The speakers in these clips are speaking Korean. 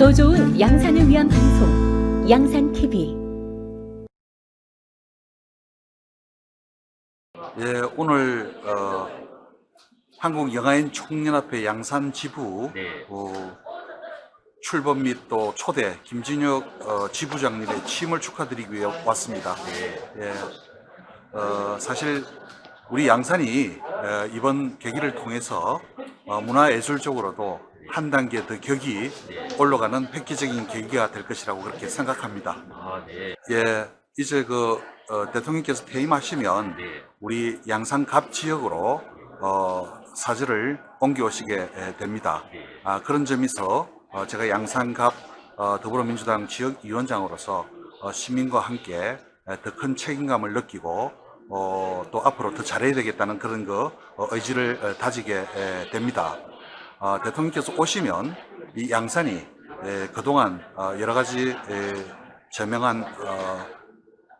더 좋은 양산을 위한 방송 양산 TV 예, 오늘 어, 한국 영화인 총연합회 양산 지부 네. 어, 출범 및 또 초대 김진혁 어, 지부장님의 취임을 축하드리기 위해 왔습니다. 예, 어, 사실 우리 양산이 어, 이번 계기를 통해서 어, 문화예술적으로도 한 단계 더 격이 올라가는 획기적인 계기가 될 것이라고 그렇게 생각합니다. 아, 네. 예, 이제 그 어, 대통령께서 퇴임하시면 네. 우리 양산갑 지역으로 어, 사절을 옮겨오시게 에, 됩니다. 아, 그런 점에서 어, 제가 양산갑 어, 더불어민주당 지역위원장으로서 어, 시민과 함께 더 큰 책임감을 느끼고 어, 또 앞으로 더 잘해야 되겠다는 그런 거 어, 의지를 어, 다지게 에, 됩니다. 어, 대통령께서 오시면 이 양산이 에, 그동안 어, 여러 가지 에, 저명한 어,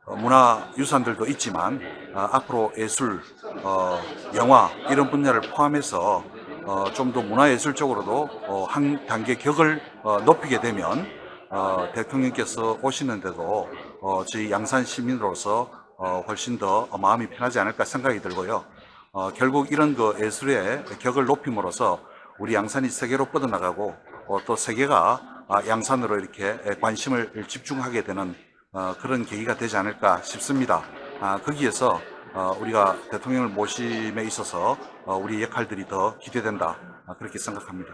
어, 문화 유산들도 있지만 어, 앞으로 예술, 어, 영화 이런 분야를 포함해서 어, 좀더 문화예술적으로도 어, 한 단계 격을 어, 높이게 되면 어, 대통령께서 오시는데도 어, 저희 양산 시민으로서 어, 훨씬 더 마음이 편하지 않을까 생각이 들고요. 어, 결국 이런 그 예술의 격을 높임으로써 우리 양산이 세계로 뻗어나가고 어, 또 세계가 아, 양산으로 이렇게 관심을 집중하게 되는 어, 그런 계기가 되지 않을까 싶습니다. 아, 거기에서 어, 우리가 대통령을 모심에 있어서 어, 우리 역할들이 더 기대된다 아, 그렇게 생각합니다.